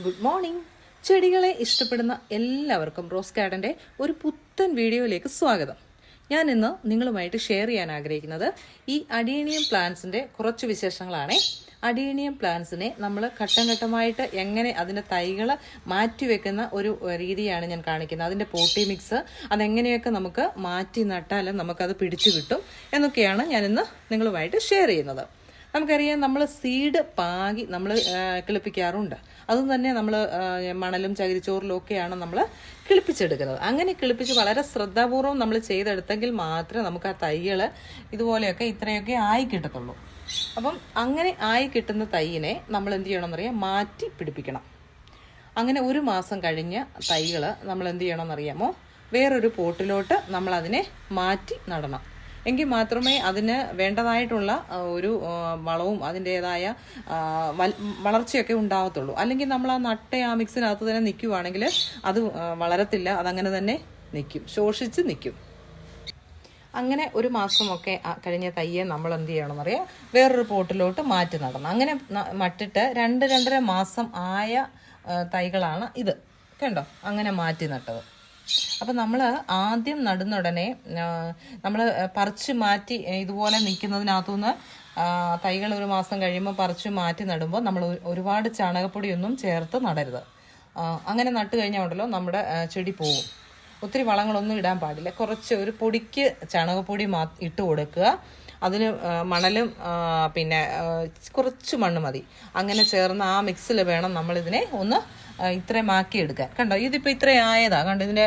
Good morning ചെടികളെ ഇഷ്ടപ്പെടുന്ന എല്ലാവർക്കും റോസ് ഗാർഡന്റെ ഒരു പുത്തൻ വീഡിയോയിലേക്ക് സ്വാഗതം. ഞാൻ ഇന്ന് നിങ്ങളുമായിട്ട് ഷെയർ ചെയ്യാൻ ആഗ്രഹിക്കുന്നത് ഈ അഡീനിയം പ്ലാന്റ്സിന്റെ കുറച്ച് വിശേഷങ്ങളാണ്. അഡീനിയം പ്ലാന്റ്സിനെ നമ്മൾ ഘട്ടം ഘട്ടമായിട്ട് എങ്ങനെ അതിന്റെ തൈകൾ മാറ്റിവെക്കുന്ന ഒരു രീതിയാണ് ഞാൻ കാണിക്കുന്നത്. അതിന്റെ പോട്ടി മിക്സ് അതെങ്ങനെയൊക്കെ നമുക്ക് മാറ്റി നട്ടാലും നമുക്കത് പിടിച്ചു കിട്ടും എന്നൊക്കെയാണ് ഞാനിന്ന് നിങ്ങളുമായിട്ട് ഷെയർ ചെയ്യുന്നത്. നമുക്കറിയാം നമ്മൾ സീഡ് പാകി നമ്മൾ കിളിപ്പിക്കാറുണ്ട്. അതും തന്നെ നമ്മൾ മണലും ചകിരിച്ചോറിലും ഒക്കെയാണ് നമ്മൾ കിളിപ്പിച്ചെടുക്കുന്നത്. അങ്ങനെ കിളിപ്പിച്ച് വളരെ ശ്രദ്ധാപൂർവം നമ്മൾ ചെയ്തെടുത്തെങ്കിൽ മാത്രമേ നമുക്ക് ആ തൈകൾ ഇതുപോലെയൊക്കെ ഇത്രയൊക്കെ ആയി കിട്ടത്തുള്ളൂ. അപ്പം അങ്ങനെ ആയി കിട്ടുന്ന തൈയിനെ നമ്മൾ എന്ത് ചെയ്യണമെന്നറിയാം മാറ്റി പിടിപ്പിക്കണം. അങ്ങനെ ഒരു മാസം കഴിഞ്ഞ തൈകൾ നമ്മൾ എന്ത് ചെയ്യണമെന്നറിയാമോ വേറൊരു പോട്ടിലോട്ട് നമ്മൾ അതിനെ മാറ്റി നടണം. എങ്കിൽ മാത്രമേ അതിന് വേണ്ടതായിട്ടുള്ള ഒരു വളവും അതിന്റെതായ വളർച്ചയൊക്കെ ഉണ്ടാകത്തുള്ളൂ അല്ലെങ്കിൽ നമ്മൾ ആ നട്ട ആ മിക്സിനകത്ത് തന്നെ നിൽക്കുവാണെങ്കിൽ അത് വളരത്തില്ല അതങ്ങനെ തന്നെ നിൽക്കും. ശോഷിച്ച് നിൽക്കും. അങ്ങനെ ഒരു മാസമൊക്കെ കഴിഞ്ഞ തയ്യെ നമ്മൾ എന്ത് ചെയ്യണം ചെയ്യണമെന്നറിയാം? വേറൊരു പോട്ടിലോട്ട് മാറ്റി നടണം അങ്ങനെ മറ്റിട്ട് രണ്ട് രണ്ടര മാസം ആയ തൈകളാണ് ഇത്. കണ്ടോ? അങ്ങനെ മാറ്റി നട്ടത്. അപ്പം നമ്മൾ ആദ്യം നടുന്നുടനെ നമ്മൾ പറിച്ച് മാറ്റി ഇതുപോലെ നിൽക്കുന്നതിനകത്തുനിന്ന് തൈകൾ ഒരു മാസം കഴിയുമ്പോൾ പറിച്ച് മാറ്റി നടുമ്പോൾ നമ്മൾ ഒരു- ഒരുപാട് ചാണകപ്പൊടിയൊന്നും ചേർത്ത് നടരുത്. അങ്ങനെ നട്ട് കഴിഞ്ഞാൽ ഉണ്ടല്ലോ നമ്മുടെ ചെടി പോകും ഒത്തിരി വളങ്ങളൊന്നും ഇടാൻ പാടില്ല. കുറച്ച് ഒരു പൊടിക്ക് ചാണകപ്പൊടി മാ ഇട്ട് കൊടുക്കുക. അതിന് മണലും പിന്നെ കുറച്ച് മണ്ണ് മതി. അങ്ങനെ ചേർന്ന് ആ മിക്സിൽ വേണം നമ്മളിതിനെ ഒന്ന് ആ, ആക്കി എടുക്കാൻ. കണ്ടോ ഇതിപ്പോ ഇത്രയും ആയതാ. കണ്ടോ ഇതിന്റെ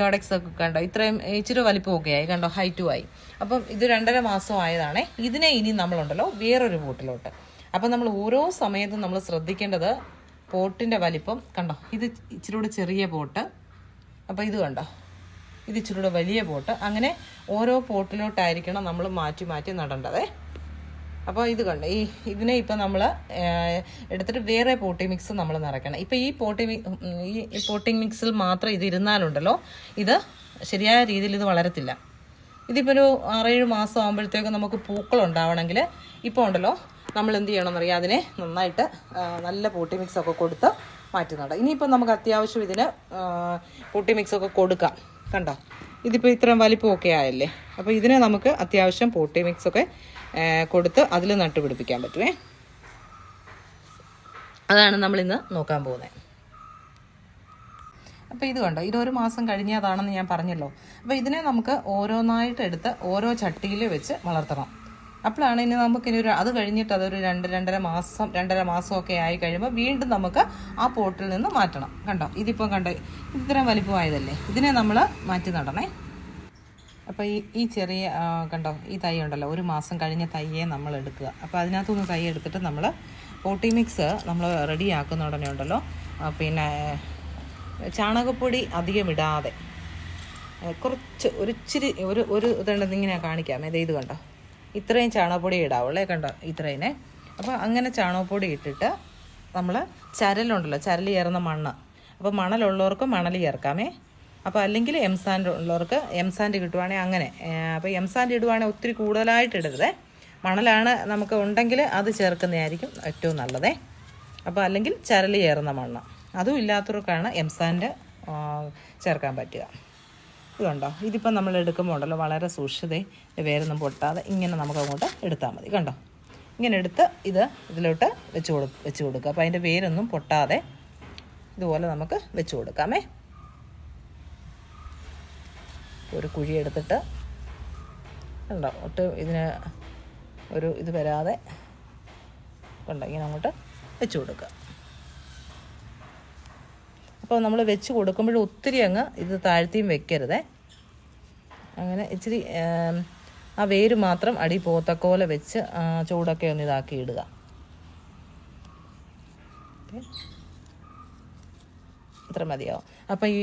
ഗോഡക്സ് ഒക്കെ കണ്ടോ ഇത്രയും ഇച്ചിരി വലിപ്പമൊക്കെ ആയി കണ്ടോ ഹൈറ്റും ആയി. അപ്പം ഇത് രണ്ടര മാസം ആയതാണേ. ഇതിനെ ഇനി നമ്മളുണ്ടല്ലോ വേറൊരു പോട്ടിലോട്ട് അപ്പം നമ്മൾ ഓരോ സമയത്തും നമ്മൾ ശ്രദ്ധിക്കേണ്ടത് പോട്ടിന്റെ വലിപ്പം. കണ്ടോ ഇത് ഇച്ചിരി കൂടെ ചെറിയ പോട്ട് അപ്പോൾ ഇത് കണ്ടോ ഇത് ഇച്ചിരി കൂടെ വലിയ പോട്ട് അങ്ങനെ ഓരോ പോട്ടിലോട്ടായിരിക്കണം നമ്മൾ മാറ്റി മാറ്റി നടേണ്ടതേ. അപ്പോൾ ഇത് കണ്ടോ? ഈ ഇതിനെ ഇപ്പം നമ്മൾ എടുത്തിട്ട് വേറെ പോട്ടി മിക്സ് നമ്മൾ നിറയ്ക്കണം. ഇപ്പം ഈ പോട്ടി മി- ഉം, ഈ പോട്ടിംഗ് മിക്സിൽ മാത്രം ഇത് ഇരുന്നാലുണ്ടല്ലോ ഇത് ശരിയായ രീതിയിൽ ഇത് വളരത്തില്ല. ഇതിപ്പോൾ ഒരു ആറേഴ് മാസം ആകുമ്പോഴത്തേക്കും നമുക്ക് പൂക്കൾ ഉണ്ടാവണമെങ്കിൽ ഇപ്പോൾ ഉണ്ടല്ലോ നമ്മൾ എന്ത് ചെയ്യണമെന്നറിയാം? അതിനെ നന്നായിട്ട് നല്ല പോട്ടി മിക്സ് ഒക്കെ കൊടുത്ത് മാറ്റി നടാം. ഇനിയിപ്പോൾ നമുക്ക് അത്യാവശ്യം ഇതിന് പോട്ടി മിക്സ് ഒക്കെ കൊടുക്കാം. കണ്ടോ? ഇതിപ്പോൾ ഇത്രയും വലിപ്പമൊക്കെ ആയല്ലേ? അപ്പോൾ ഇതിനെ നമുക്ക് അത്യാവശ്യം പോട്ടി മിക്സ് ഒക്കെ ആ, കൊടുത്ത് അതിൽ നട്ടുപിടിപ്പിക്കാൻ പറ്റുമേ അതാണ് നമ്മളിന്ന് നോക്കാൻ പോകുന്നത്. അപ്പോൾ ഇത് കണ്ടോ? ഇത് ഒരു മാസം കഴിഞ്ഞതാണെന്ന് ഞാൻ പറഞ്ഞല്ലോ. അപ്പോൾ ഇതിനെ നമുക്ക് ഓരോന്നായിട്ട് എടുത്ത് ഓരോ ചട്ടിയിൽ വെച്ച് വളർത്തണം. അപ്പോഴാണ് ഇനി നമുക്ക് ഇനി ഒരു അത് കഴിഞ്ഞിട്ട് അതൊരു രണ്ട് രണ്ടര മാസം രണ്ടര മാസമൊക്കെ ആയി കഴിയുമ്പോൾ വീണ്ടും നമുക്ക് ആ പോട്ടിൽ നിന്ന് മാറ്റണം. കണ്ടോ? ഇതിപ്പോൾ കണ്ടോ? ഇത്രയും വലിപ്പമായതല്ലേ? ഇതിനെ നമ്മൾ മാറ്റി നടണേ. അപ്പോൾ ഈ ഈ ചെറിയ കണ്ടോ ഈ തൈ ഉണ്ടല്ലോ ഒരു മാസം കഴിഞ്ഞ തൈയെ നമ്മൾ എടുക്കുക. അപ്പോൾ അതിനകത്തുനിന്ന് തൈ എടുത്തിട്ട് നമ്മൾ പോട്ടി മിക്സ് നമ്മൾ റെഡി ആക്കുന്ന ഉടനെ ഉണ്ടല്ലോ. പിന്നെ ചാണകപ്പൊടി അധികം ഇടാതെ കുറച്ച് ഒരു ഇച്ചിരി ഒരു ഒരു ഇതുണ്ടെന്ന് ഇങ്ങനെ കാണിക്കാം. ഇത് ഇത് കണ്ടോ? ഇത്രയും ചാണകപ്പൊടി ഇടാവുള്ളേ. കണ്ടോ? ഇത്രയേ അപ്പോൾ അങ്ങനെ ചാണകപ്പൊടി ഇട്ടിട്ട് നമ്മൾ ചരലുണ്ടല്ലോ ചരൽ ചേർന്ന മണ്ണ്. അപ്പോൾ മണലുള്ളവർക്ക് മണൽ ചേർക്കാമേ. അപ്പോൾ അല്ലെങ്കിൽ എം സാൻഡ് ഉള്ളവർക്ക് എം സാൻഡ് കിട്ടുവാണെങ്കിൽ അങ്ങനെ. അപ്പോൾ എം സാൻഡ് ഇടുവാണെങ്കിൽ ഒത്തിരി കൂടുതലായിട്ട് ഇടരുത്. മണലാണ് നമുക്ക് ഉണ്ടെങ്കിൽ അത് ചേർക്കുന്നതായിരിക്കും ഏറ്റവും നല്ലതേ. അപ്പോൾ അല്ലെങ്കിൽ ചരൽ ചേർന്ന മണ്ണ്. അതും ഇല്ലാത്തവർക്കാണ് എം സാൻഡ് ചേർക്കാൻ പറ്റുക. ഇതുണ്ടോ ഇതിപ്പോൾ നമ്മൾ എടുക്കുമ്പോൾ ഉണ്ടല്ലോ വളരെ സൂക്ഷിതേ. വേരൊന്നും പൊട്ടാതെ ഇങ്ങനെ നമുക്ക് അങ്ങോട്ട് എടുത്താൽ മതി. കണ്ടോ? ഇങ്ങനെ എടുത്ത് ഇത് ഇതിലോട്ട് വെച്ച് കൊടു വെച്ച് കൊടുക്കുക. അപ്പോൾ അതിന്റെ വേരൊന്നും പൊട്ടാതെ ഇതുപോലെ നമുക്ക് വെച്ച് കൊടുക്കാമേ. ഒരു കുഴി എടുത്തിട്ട് കണ്ടോ ഒട്ട് ഇതിന് ഒരു ഇത് വരാതെ കണ്ടോ ഇങ്ങനെ അങ്ങോട്ട് വെച്ച് കൊടുക്കുക. അപ്പോൾ നമ്മൾ വെച്ച് കൊടുക്കുമ്പോൾ ഒത്തിരി അങ്ങ് ഇത് താഴ്ത്തിയും വെക്കരുതേ. അങ്ങനെ ഇച്ചിരി ആ വേര് മാത്രം അടി പോത്തക്കോലെ വെച്ച് ചൂടൊക്കെ ഒന്ന് ഇതാക്കി ഇടുക. ഇത്ര മതിയാവും. അപ്പം ഈ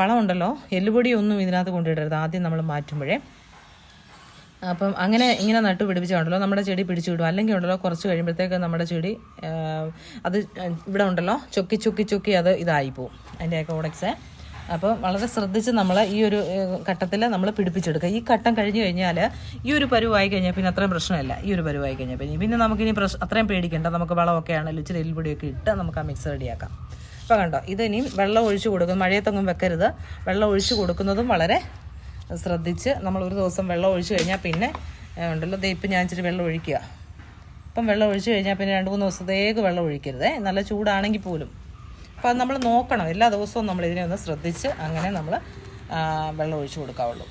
വളമുണ്ടല്ലോ എല്ലുപൊടി ഒന്നും ഇതിനകത്ത് കൊണ്ടിടരുത് ആദ്യം നമ്മൾ മാറ്റുമ്പോഴേ. അപ്പം അങ്ങനെ ഇങ്ങനെ നട്ടു പിടിപ്പിച്ചുണ്ടല്ലോ നമ്മുടെ ചെടി പിടിച്ചു വിടും അല്ലെങ്കിൽ ഉണ്ടല്ലോ കുറച്ച് കഴിയുമ്പോഴത്തേക്ക് നമ്മുടെ ചെടി അത് ഇവിടെ ഉണ്ടല്ലോ ചൊക്കി ചൊക്കി ചൊക്കി അത് ഇതായി പോവും. അതിന്റെയൊക്കെ കോഡക്സ്. അപ്പോൾ വളരെ ശ്രദ്ധിച്ച് നമ്മൾ ഈ ഒരു ഘട്ടത്തിൽ നമ്മൾ പിടിപ്പിച്ചെടുക്കുക. ഈ ഘട്ടം കഴിഞ്ഞ് കഴിഞ്ഞാൽ ഈ ഒരു പരുവായി കഴിഞ്ഞാൽ പിന്നെ അത്രയും പ്രശ്നമില്ല. ഈ ഒരു പരുവായി കഴിഞ്ഞാൽ പിന്നെ. പിന്നെ നമുക്കിനി പ്രശ്നം അത്രയും പേടിക്കേണ്ട. നമുക്ക് വളമൊക്കെ ആണെങ്കിലും ഇച്ചിരി എല്ലുപൊടിയൊക്കെ ഇട്ട് നമുക്ക് ആ മിക്സ് റെഡിയാക്കാം. അപ്പോൾ കണ്ടോ ഇത് ഇനിയും വെള്ളം ഒഴിച്ച് കൊടുക്കും. മഴയത്തൊന്നും വെക്കരുത്. വെള്ളം ഒഴിച്ച് കൊടുക്കുന്നതും വളരെ ശ്രദ്ധിച്ച് നമ്മൾ ഒരു ദിവസം വെള്ളം ഒഴിച്ച് കഴിഞ്ഞാൽ പിന്നെ ഉണ്ടല്ലോ ഇപ്പം ഞാൻ ഇച്ചിരി വെള്ളം ഒഴിക്കുക. ഇപ്പം വെള്ളം ഒഴിച്ച് കഴിഞ്ഞാൽ പിന്നെ രണ്ട് മൂന്ന് ദിവസത്തേക്ക് വെള്ളം ഒഴിക്കരുതേ. നല്ല ചൂടാണെങ്കിൽ പോലും. അപ്പോൾ അത് നമ്മൾ നോക്കണം. എല്ലാ ദിവസവും നമ്മൾ ഇതിനെ ഒന്ന് ശ്രദ്ധിച്ച് അങ്ങനെ നമ്മൾ വെള്ളം ഒഴിച്ച് കൊടുക്കാവുള്ളൂ.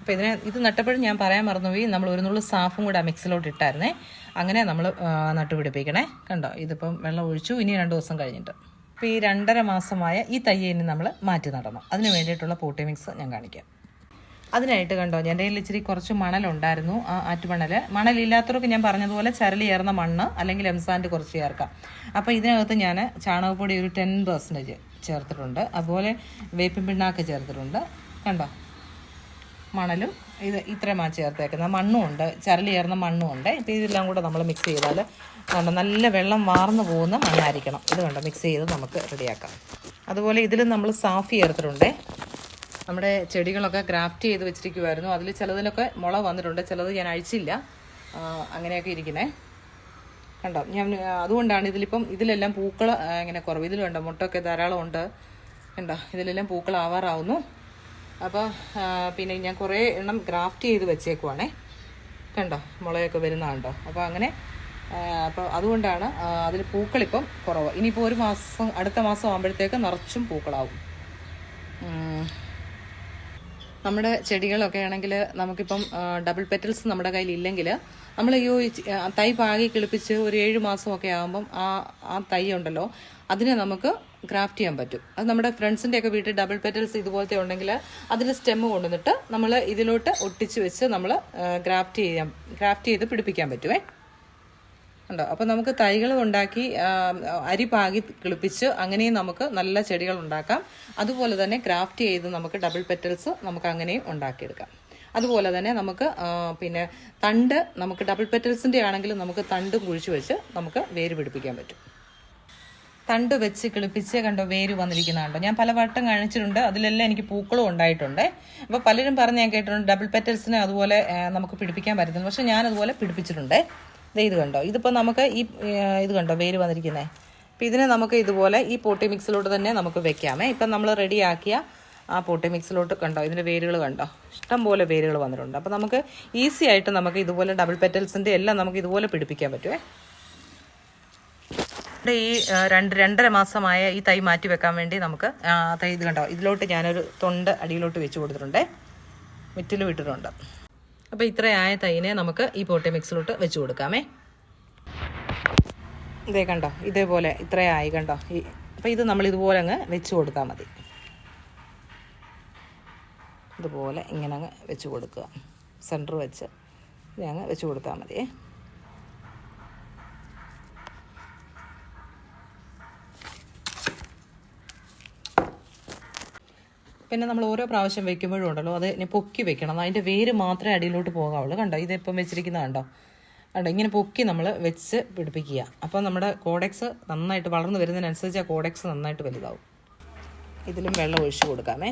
അപ്പോൾ ഇതിനെ ഇത് നട്ടപ്പോഴും ഞാൻ പറയാൻ മറന്നുപോയി. നമ്മൾ ഒരു നുള്ളു സാഫും കൂടെ ആ മിക്സിലോട്ട് ഇട്ടായിരുന്നേ. അങ്ങനെ നമ്മൾ നട്ടുപിടിപ്പിക്കണേ. കണ്ടോ ഇതിപ്പം വെള്ളം ഒഴിച്ചു. ഇനി രണ്ട് ദിവസം കഴിഞ്ഞിട്ട്. അപ്പോൾ ഈ രണ്ടര മാസമായ ഈ തയ്യേനെ നമ്മൾ മാറ്റി നടണം അതിന് വേണ്ടിയിട്ടുള്ള പോട്ടി മിക്സ് ഞാൻ കാണിക്കാം. അതിനായിട്ട് കണ്ടോ എന്റെ കയ്യിൽ ഇച്ചിരി കുറച്ച് മണലുണ്ടായിരുന്നു ആ ആറ്റുമണൽ മണലില്ലാത്തവർക്ക് ഞാൻ പറഞ്ഞതുപോലെ ചരലി ചേർന്ന മണ്ണ് അല്ലെങ്കിൽ എംസാൻഡ് കുറച്ച് ചേർക്കാം. അപ്പോൾ ഇതിനകത്ത് ഞാൻ ചാണകപ്പൊടി ഒരു ടെൻ പെർസെന്റേജ് ചേർത്തിട്ടുണ്ട്. അതുപോലെ വേപ്പിൻ പിണ്ണാക്ക് ചേർത്തിട്ടുണ്ട്. കണ്ടോ? മണലും ഇത് ഇത്രയുമാണ് ചേർത്തേക്കുന്നത്. മണ്ണും ഉണ്ട്. ചരലി ചേർന്ന മണ്ണും ഉണ്ട്. ഇപ്പോൾ ഇതെല്ലാം കൂടെ നമ്മൾ മിക്സ് ചെയ്താൽ കണ്ടോ നല്ല വെള്ളം വാർന്നു പോകുന്ന മണ്ണായിരിക്കണം. ഇത് കണ്ടോ മിക്സ് ചെയ്ത് നമുക്ക് റെഡിയാക്കാം. അതുപോലെ ഇതിൽ നമ്മൾ സാഫി ചേർത്തിട്ടുണ്ടേ. നമ്മുടെ ചെടികളൊക്കെ ഗ്രാഫ്റ്റ് ചെയ്ത് വെച്ചിരിക്കുമായിരുന്നു അതിൽ ചിലതിലൊക്കെ മുള വന്നിട്ടുണ്ട്. ചിലത് ഞാൻ അഴിച്ചില്ല. അങ്ങനെയൊക്കെ ഇരിക്കണേ കണ്ടോ ഞാൻ അതുകൊണ്ടാണ് ഇതിലിപ്പം ഇതിലെല്ലാം പൂക്കൾ ഇങ്ങനെ കുറവ്. ഇതിലുണ്ട് മുട്ടൊക്കെ ധാരാളം ഉണ്ട് കണ്ടോ ഇതിലെല്ലാം പൂക്കൾ ആവാറാവുന്നു അപ്പോൾ പിന്നെ ഞാൻ കുറേ എണ്ണം ഗ്രാഫ്റ്റ് ചെയ്ത് വെച്ചേക്കുവാണേ. കണ്ടോ? മുളയൊക്കെ വരുന്നതുണ്ടോ? അപ്പോൾ അങ്ങനെ അപ്പോൾ അതുകൊണ്ടാണ് അതിൽ പൂക്കളിപ്പം കുറവ്. ഇനിയിപ്പോൾ ഒരു മാസം അടുത്ത മാസം ആകുമ്പോഴത്തേക്ക് നിറച്ചും പൂക്കളാവും. നമ്മുടെ ചെടികളൊക്കെ ആണെങ്കിൽ നമുക്കിപ്പം ഡബിൾ പെറ്റൽസ് നമ്മുടെ കയ്യിൽ ഇല്ലെങ്കിൽ നമ്മൾ ഈ തൈ പാകി കിളിപ്പിച്ച് ഒരു ഏഴ് മാസമൊക്കെ ആകുമ്പം ആ ആ തൈ ഉണ്ടല്ലോ അതിനെ നമുക്ക് ക്രാഫ്റ്റ് ചെയ്യാൻ പറ്റും. അത് നമ്മുടെ ഫ്രണ്ട്സിന്റെ ഒക്കെ വീട്ടിൽ ഡബിൾ പെറ്റൽസ് ഇതുപോലത്തെ ഉണ്ടെങ്കിൽ അതിന്റെ സ്റ്റെമ്മ് കൊണ്ടുവന്നിട്ട് നമ്മൾ ഇതിലോട്ട് ഒട്ടിച്ച് വെച്ച് നമ്മൾ ക്രാഫ്റ്റ് ചെയ്യാം. ക്രാഫ്റ്റ് ചെയ്ത് പിടിപ്പിക്കാൻ പറ്റുമേ ഉണ്ടോ? അപ്പോൾ നമുക്ക് തൈകൾ ഉണ്ടാക്കി അരി പാകി കിളിപ്പിച്ച് അങ്ങനെയും നമുക്ക് നല്ല ചെടികൾ ഉണ്ടാക്കാം. അതുപോലെ തന്നെ ക്രാഫ്റ്റ് ചെയ്ത് നമുക്ക് ഡബിൾ പെറ്റൽസ് നമുക്ക് അങ്ങനെയും ഉണ്ടാക്കിയെടുക്കാം. അതുപോലെ തന്നെ നമുക്ക് പിന്നെ തണ്ട് നമുക്ക് ഡബിൾ പെറ്റൽസിന്റെ ആണെങ്കിൽ നമുക്ക് തണ്ടും കുഴിച്ച് വെച്ച് നമുക്ക് വേര് പിടിപ്പിക്കാൻ പറ്റും. തണ്ട് വെച്ച് കിളിപ്പിച്ച് കണ്ടോ വേര് വന്നിരിക്കുന്ന കണ്ടോ? ഞാൻ പല വട്ടം കാണിച്ചിട്ടുണ്ട്. അതിലെല്ലാം എനിക്ക് പൂക്കളും ഉണ്ടായിട്ടുണ്ട്. അപ്പോൾ പലരും പറഞ്ഞ് ഞാൻ കേട്ടിട്ടുണ്ട് ഡബിൾ പെറ്റൽസിന് അതുപോലെ നമുക്ക് പിടിപ്പിക്കാൻ പറ്റുന്നു പക്ഷേ ഞാൻ അതുപോലെ പിടിപ്പിച്ചിട്ടുണ്ട്. ഇത് കണ്ടോ? ഇതിപ്പോൾ നമുക്ക് ഈ ഇത് കണ്ടോ വേര് വന്നിരിക്കുന്നത് അപ്പോൾ ഇതിനെ നമുക്ക് ഇതുപോലെ ഈ പോട്ടി മിക്സിലോട്ട് തന്നെ നമുക്ക് വെക്കാമേ. ഇപ്പം നമ്മൾ റെഡിയാക്കിയ ആ പൊട്ടി മിക്സിലോട്ട് കണ്ടോ? ഇതിന്റെ വേരുകൾ കണ്ടോ? ഇഷ്ടം പോലെ വേരുകൾ വന്നിട്ടുണ്ട്. അപ്പോൾ നമുക്ക് ഈസി ആയിട്ട് നമുക്ക് ഇതുപോലെ ഡബിൾ പെറ്റൽസിന്റെ എല്ലാം നമുക്ക് ഇതുപോലെ പിടിപ്പിക്കാൻ പറ്റുമേ ഇവിടെ ഈ രണ്ട് രണ്ടര മാസമായ ഈ തൈ മാറ്റി വെക്കാൻ വേണ്ടി നമുക്ക് തൈ ഇത് കണ്ടോ? ഇതിലോട്ട് ഞാനൊരു തൊണ്ട് അടിയിലോട്ട് വെച്ച് കൊടുത്തിട്ടുണ്ട്. മുറ്റിലും ഇട്ടിട്ടുണ്ട് അപ്പോൾ ഇത്രയായ തൈനെ നമുക്ക് ഈ പോട്ടി മിക്സിലോട്ട് വെച്ച് കൊടുക്കാമേ. ഇതേ കണ്ടോ? ഇതേപോലെ ഇത്രയായി കണ്ടോ? ഈ അപ്പോൾ ഇത് നമ്മൾ ഇതുപോലെ അങ്ങ് വെച്ച് കൊടുത്താൽ മതി. ഇതുപോലെ ഇങ്ങനെ അങ്ങ് വെച്ച് കൊടുക്കുക. സെന്റർ വെച്ച് അങ്ങ് വെച്ച് കൊടുത്താൽ മതിയേ പിന്നെ നമ്മൾ ഓരോ പ്രാവശ്യം വെക്കുമ്പോഴും ഉണ്ടല്ലോ അത് ഇനി പൊക്കി വെക്കണം. അതിന്റെ വേര് മാത്രമേ അടിയിലോട്ട് പോകാവുള്ളൂ. കണ്ടോ? ഇതിപ്പം വെച്ചിരിക്കുന്നത് കണ്ടോ? കണ്ടോ? ഇങ്ങനെ പൊക്കി നമ്മൾ വെച്ച് പിടിപ്പിക്കുക. അപ്പോൾ നമ്മുടെ കോഡെക്സ് നന്നായിട്ട് വളർന്നു വരുന്നതിനനുസരിച്ച് ആ കോഡെക്സ് നന്നായിട്ട് വലുതാവും. ഇതിലും വെള്ളം ഒഴിച്ചു കൊടുക്കാമേ.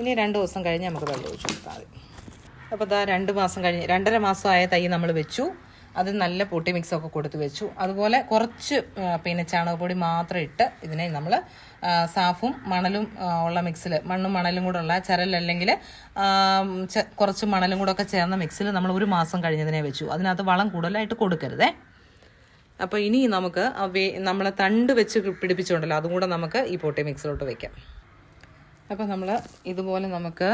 ഇനി രണ്ട് ദിവസം കഴിഞ്ഞ് നമുക്ക് വെള്ളം ഒഴിച്ചു കൊടുത്താൽ മതി. അപ്പോൾ ഇതാ രണ്ട് മാസം കഴിഞ്ഞ് രണ്ടര മാസമായ തൈ നമ്മൾ വെച്ചു. അത് നല്ല പൊട്ടി മിക്സ് ഒക്കെ കൊടുത്ത് വെച്ചു. അതുപോലെ കുറച്ച് പിന്നെ ചാണകപ്പൊടി മാത്രം ഇട്ട് ഇതിനെ നമ്മൾ സാഫും മണലും ഉള്ള മിക്സിൽ മണ്ണും മണലും കൂടെ ഉള്ള ചരലല്ലെങ്കിൽ കുറച്ച് മണലും കൂടെ ഒക്കെ ചേർന്ന മിക്സിൽ നമ്മൾ ഒരു മാസം കഴിഞ്ഞതിനെ വെച്ചു. അതിനകത്ത് വളം കൂടുതലായിട്ട് കൊടുക്കരുതേ. അപ്പോൾ ഇനി നമുക്ക് നമ്മളെ തണ്ട് വെച്ച് പിടിപ്പിച്ചുകൊണ്ടല്ലോ അതും കൂടെ നമുക്ക് ഈ പൊട്ടി മിക്സിലോട്ട് വെക്കാം. അപ്പോൾ നമ്മൾ ഇതുപോലെ നമുക്ക്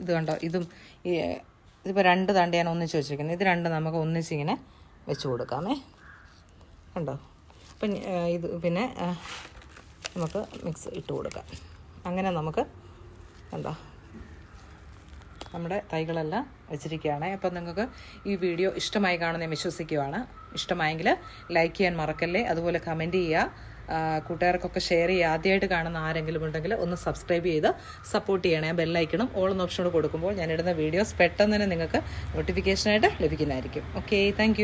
ഇത് കണ്ടോ ഇതും ഈ ഇതിപ്പോൾ രണ്ട് തണ്ട് ഞാൻ ഒന്നിച്ച് വെച്ചിരിക്കുന്നത് ഇത് രണ്ട് നമുക്ക് ഒന്നിച്ചിങ്ങനെ വെച്ച് കൊടുക്കാമേ. കണ്ടോ? അപ്പം ഇത് പിന്നെ നമുക്ക് മിക്സ് ഇട്ട് കൊടുക്കാം. അങ്ങനെ നമുക്ക് കണ്ടോ? നമ്മുടെ തൈകളെല്ലാം വെച്ചിരിക്കുകയാണ്. അപ്പം നിങ്ങൾക്ക് ഈ വീഡിയോ ഇഷ്ടമായി കാണുന്ന വിശ്വസിക്കുകയാണ്. ഇഷ്ടമായെങ്കിൽ ലൈക്ക് ചെയ്യാൻ മറക്കല്ലേ. അതുപോലെ കമന്റ് ചെയ്യുക. കൂട്ടുകാർക്കൊക്കെ ഷെയർ ചെയ്യുക. ആദ്യമായിട്ട് കാണുന്ന ആരെങ്കിലും ഉണ്ടെങ്കിൽ ഒന്ന് സബ്സ്ക്രൈബ് ചെയ്ത് സപ്പോർട്ട് ചെയ്യണേ. ബെല്ലൈക്കണം ഓൾ എന്ന ഓപ്ഷനോട് കൊടുക്കുമ്പോൾ ഞാനിടുന്ന വീഡിയോസ് പെട്ടെന്ന് തന്നെ നിങ്ങൾക്ക് നോട്ടിഫിക്കേഷനായിട്ട് ലഭിക്കുന്നതായിരിക്കും. Okay thank